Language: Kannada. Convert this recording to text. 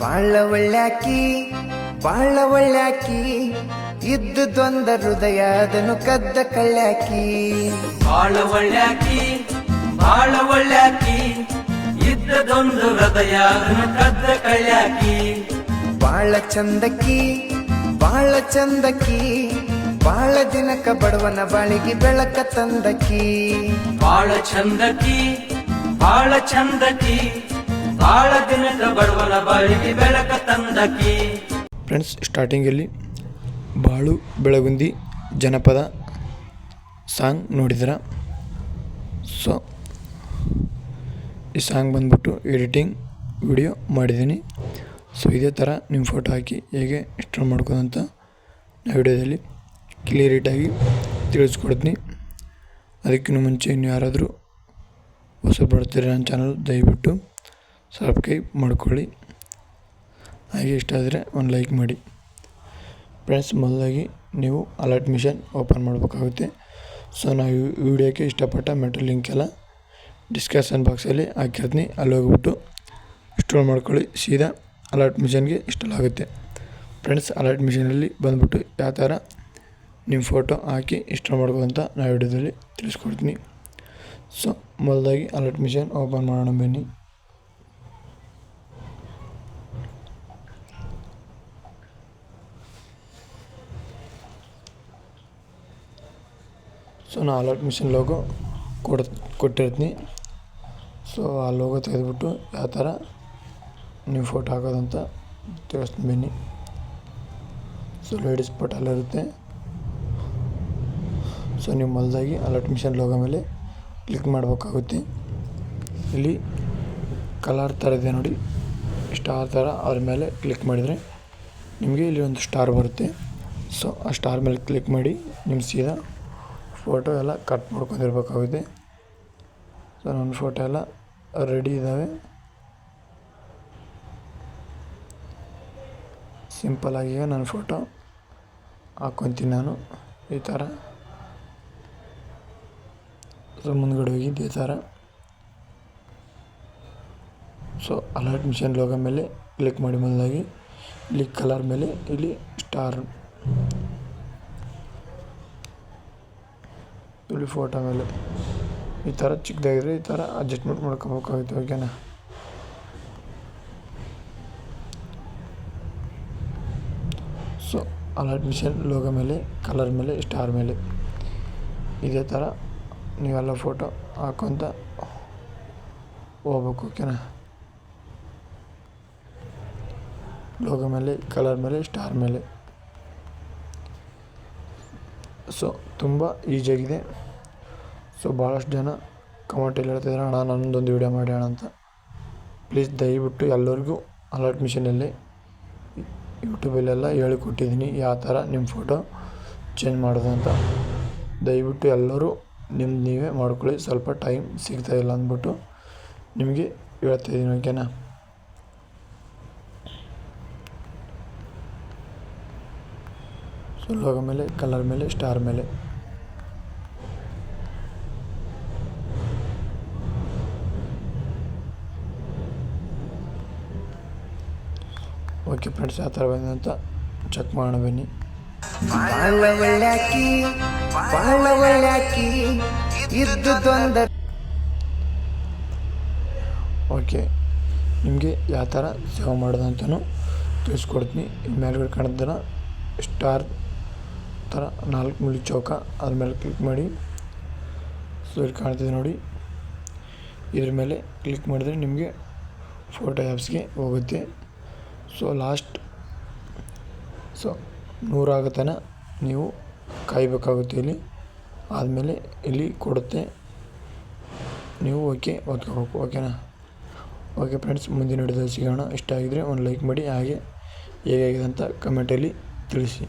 ಬಾಳ ಒಳ್ಳ್ಯಾಕಿ ಬಾಳ ಒಳ್ಳ್ಯಾಕಿ ಇದ್ದುದೊಂದ ಹೃದಯ ಅದನ್ನು ಕದ್ದ ಕಳ್ಳ್ಯಾಕಿ. ಬಾಳ ಒಳ್ಳ್ಯಾಕಿ ಬಾಳ ಇದ್ದ ಇದ್ದದೊಂದು ಹೃದಯ ಅದನ್ನು ಕದ್ದ ಕಳ್ಳಾಕಿ ಬಾಳ ಚಂದಕ್ಕಿ ಬಾಳ ಚಂದಕ್ಕಿ ಬಾಳ ದಿನಕ ಬಡವನ ಬಾಳಿಗೆ ಬೆಳಕ ತಂದಕಿ ಬಾಳ ಚಂದಕಿ ಬಾಳ ಚಂದಕಿ ಬಾಳ ಬಡವನ ಬೆಳಕ ತಂದಕಿ. ಫ್ರೆಂಡ್ಸ್ ಸ್ಟಾರ್ಟಿಂಗಲ್ಲಿ ಬಾಳು ಬೆಳಗುಂದಿ ಜನಪದ ಸಾಂಗ್ ನೋಡಿದ್ರ? ಸೊ ಈ ಸಾಂಗ್ ಬಂದ್ಬಿಟ್ಟು ಎಡಿಟಿಂಗ್ ವಿಡಿಯೋ ಮಾಡಿದ್ದೀನಿ. ಸೊ ಇದೇ ಥರ ನಿಮ್ಮ ಫೋಟೋ ಹಾಕಿ ಹೇಗೆ ಇಷ್ಟ ಮಾಡ್ಕೋದಂತ ನಾ ವಿಡಿಯೋದಲ್ಲಿ ಕ್ಲಿಯರಿಟಾಗಿ ತಿಳಿಸ್ಕೊಡ್ತೀನಿ. ಅದಕ್ಕಿಂತ ಮುಂಚೆ ಇನ್ನು ಯಾರಾದರೂ ಹೊಸ ಬರ್ತೀರಿ ನನ್ನ ಚಾನಲ್ ದಯವಿಟ್ಟು. ಸಬ್ಸ್ಕ್ರೈಬ್ ಮಾಡ್ಕೊಳ್ಳಿ. ಹಾಗೆ ಇಷ್ಟ ಆದರೆ ಒಂದು ಲೈಕ್ ಮಾಡಿ. ಫ್ರೆಂಡ್ಸ್, ಮೊದಲಾಗಿ ನೀವು ಅಲರ್ಟ್ ಮಿಷನ್ ಓಪನ್ ಮಾಡಬೇಕಾಗುತ್ತೆ. ಸೊ, ನಾವು ವಿಡಿಯೋಕ್ಕೆ ಇಷ್ಟಪಟ್ಟ ಮೆಟಲ್ ಲಿಂಕ್ ಎಲ್ಲ ಡಿಸ್ಕ್ರಿಪ್ಷನ್ ಬಾಕ್ಸಲ್ಲಿ ಹಾಕಿರ್ತೀನಿ ಅಲ್ಲಿ ಹೋಗ್ಬಿಟ್ಟು ಇನ್ಸ್ಟಾಲ್ ಮಾಡ್ಕೊಳ್ಳಿ. ಸೀದಾ ಅಲರ್ಟ್ ಮಿಷನ್ಗೆ ಇನ್ಸ್ಟಾಲ್ ಆಗುತ್ತೆ ಫ್ರೆಂಡ್ಸ್, ಅಲರ್ಟ್ ಮಿಷನಲ್ಲಿ ಬಂದ್ಬಿಟ್ಟು ಯಾವ ಥರ ನಿಮ್ಮ ಫೋಟೋ ಹಾಕಿ ಇನ್ಸ್ಟಾಲ್ ಅಂತ ನಾವು ವಿಡಿಯೋದಲ್ಲಿ ತಿಳಿಸ್ಕೊಡ್ತೀನಿ. ಸೊ, ಮೊದಲಾಗಿ ಅಲರ್ಟ್ ಮಿಷನ್ ಓಪನ್ ಮಾಡೋಣ ಬನ್ನಿ. ಸೊ ನಾ ಅಲರ್ಟ್ ಮಿಷನ್ ಲೋಗೋ ಕೊಡ್ ಕೊಟ್ಟಿರ್ತೀನಿ. ಸೊ ಆ ಲೋಗೋ ತೆಗೆದುಬಿಟ್ಟು ಯಾವ ಥರ ನೀವು ಫೋಟೋ ಹಾಕೋದಂತ ತಿಳಿಸ್ತೀನಿ ಬನ್ನಿ. ಸೊ ಲೇಡೀಸ್ ಇರುತ್ತೆ. ಸೊ ನೀವು ಮೊದಲಾಗಿ ಅಲರ್ಟ್ ಮಿಷನ್ ಲೋಗೋ ಮೇಲೆ ಕ್ಲಿಕ್ ಮಾಡಬೇಕಾಗುತ್ತೆ. ಇಲ್ಲಿ ಕಲರ್ ಥರ ಇದೆ ನೋಡಿ. ಸ್ಟಾರ್ ಥರ ಅದ್ರ ಮೇಲೆ ಕ್ಲಿಕ್ ಮಾಡಿದರೆ ನಿಮಗೆ ಇಲ್ಲಿ ಒಂದು ಸ್ಟಾರ್ ಬರುತ್ತೆ. ಸೊ ಆ ಸ್ಟಾರ್ ಮೇಲೆ ಕ್ಲಿಕ್ ಮಾಡಿ ನಿಮ್ಮ ಸೀದಾ ಫೋಟೋ ಎಲ್ಲ ಕಟ್ ಮಾಡ್ಕೊಂಡಿರ್ಬೇಕಾಗುತ್ತೆ. ಸೊ ನನ್ನ ಫೋಟೋ ಎಲ್ಲ ರೆಡಿ ಇದ್ದಾವೆ ಸಿಂಪಲಾಗಿ ನನ್ನ ಫೋಟೋ ಹಾಕ್ಕೊತೀನಿ ನಾನು. ಈ ಥರ ಸೊ ಮುಂದ್ಗಡೆ ಹೋಗಿ ಈ ಥರ ಸೊ ಅಲರ್ಟ್ ಮಿಷನ್ ಲೋಗ ಮೇಲೆ ಕ್ಲಿಕ್ ಮಾಡಿ ಮೊದಲಾಗಿ ಇಲ್ಲಿ ಕಲರ್ ಮೇಲೆ ಇಲ್ಲಿ ಸ್ಟಾರ್ ಇಲ್ಲಿ ಫೋಟೋ ಮೇಲೆ. ಈ ಥರ ಚಿಕ್ಕದಾಗಿದ್ರೆ ಈ ಥರ ಅಡ್ಜಸ್ಟ್ಮೆಂಟ್ ಮಾಡ್ಕೋಬೇಕಾಗಿತ್ತು ಓಕೆನಾ ಸೊ ಅಲರ್ಟ್ ಮಿಷನ್ ಲೋಗೋ ಮೇಲೆ ಕಲರ್ ಮೇಲೆ ಸ್ಟಾರ್ ಮೇಲೆ. ಇದೇ ಥರ ನೀವೆಲ್ಲ ಫೋಟೋ ಹಾಕ್ಕೊಂತ ಹೋಗ್ಬೇಕು ಓಕೆನಾ ಲೋಗೋ ಮೇಲೆ ಕಲರ್ ಮೇಲೆ ಸ್ಟಾರ್ ಮೇಲೆ. ಸೊ ತುಂಬ ಈಸಿಯಾಗಿದೆ ಸೊ ಭಾಳಷ್ಟು ಜನ ಕಮೆಂಟಲ್ಲಿ ಹೇಳ್ತಿದ್ರು, ಅಣ್ಣ, ನನ್ನದೊಂದು ವೀಡಿಯೋ ಮಾಡಿ ಅಣ್ಣ ಅಂತ. ಪ್ಲೀಸ್ ದಯವಿಟ್ಟು ಎಲ್ಲರಿಗೂ ಅಲರ್ಟ್ ಮಿಷನಲ್ಲಿ ಯೂಟ್ಯೂಬಲ್ಲೆಲ್ಲ ಹೇಳಿಕೊಟ್ಟಿದ್ದೀನಿ, ಯಾವ ಥರ ನಿಮ್ಮ ಫೋಟೋ ಚೇಂಜ್ ಮಾಡೋದು ಅಂತ. ದಯವಿಟ್ಟು ಎಲ್ಲರೂ ನಿಮ್ದು ನೀವೇ ಮಾಡ್ಕೊಳ್ಳಿ, ಸ್ವಲ್ಪ ಟೈಮ್ ಸಿಗ್ತಾಯಿಲ್ಲ ಅಂದ್ಬಿಟ್ಟು ನಿಮಗೆ ಹೇಳ್ತಾಯಿದ್ದೀನಿ ಓಕೆನಾ ಸೊ ಲೋಗ ಮೇಲೆ ಕಲರ್ ಮೇಲೆ ಸ್ಟಾರ್ ಮೇಲೆ. ಓಕೆ ಫ್ರೆಂಡ್ಸ್ ಯಾವ ಥರ ಬಂದಿದೆ ಅಂತ ಚೆಕ್ ಮಾಡೋಣ ಬನ್ನಿ. ಓಕೆ ನಿಮಗೆ ಯಾವ ಥರ ಸೇವ್ ಮಾಡೋದಂತಲೂ ತಿಳಿಸ್ಕೊಡ್ತೀನಿ. ಇಲ್ಲಿ ಮೇಲ್ಗಡೆ ಕಾಣಿದ್ದರ ಸ್ಟಾರ್ ಥರ ನಾಲ್ಕು ಮುಳಿ ಚೌಕ ಅದ್ರ ಮೇಲೆ ಕ್ಲಿಕ್ ಮಾಡಿ. ಸೊ ಇಲ್ಲಿ ಕಾಣ್ತಿದೆ ನೋಡಿ. ಇದ್ರ ಮೇಲೆ ಕ್ಲಿಕ್ ಮಾಡಿದರೆ ನಿಮಗೆ ಫೋಟೋ ಆ್ಯಪ್ಸ್ಗೆ ಹೋಗುತ್ತೆ. ಸೊ ಲಾಸ್ಟ್ ಸೊ ನೂರಾಗೋ ತನಕ ನೀವು ಕಾಯಬೇಕಾಗುತ್ತೆ ಇಲ್ಲಿ. ಆದಮೇಲೆ ಇಲ್ಲಿ ಕೊಡುತ್ತೆ. ನೀವು ಓಕೆ ಓದ್ಕೋಬೇಕು ಓಕೆನಾ ಓಕೆ ಫ್ರೆಂಡ್ಸ್ ಮುಂದಿನ ವಿಡಿಯೋದಲ್ಲಿ ಸಿಗೋಣ. ಇಷ್ಟ ಆಗಿದರೆ ಒಂದು ಲೈಕ್ ಮಾಡಿ, ಹಾಗೆ ಹೇಗಾಗಿದೆ ಅಂತ ಕಮೆಂಟಲ್ಲಿ ತಿಳಿಸಿ.